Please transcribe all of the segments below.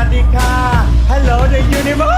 Hello the universe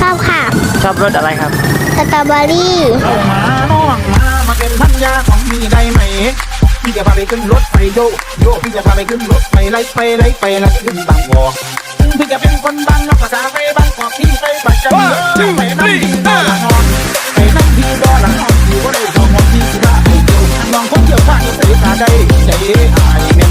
ชอบค่ะ ชอบรถอะไรครับ สตรอเบอรี่เอามาน้องมามาเป็นพันยาของพี่ได้ไหมพี่จะพาไปขึ้นรถไฟโยกโยกพี่จะพาไปขึ้นรถไฟไล่ไปไล่ไปแล้วขึ้นบางวอถึงพี่จะเป็นคนบางนอกภาษาไปบางกอกพี่ไปประจำเลยไปนั่งที่ดอหลังห้องไปนั่งที่ดอหลังห้องอยู่ก็ได้ทองมองที่สิบห้าไอ้โยน้องคงเกี่ยวข้างใส่ตาได้ใจอาย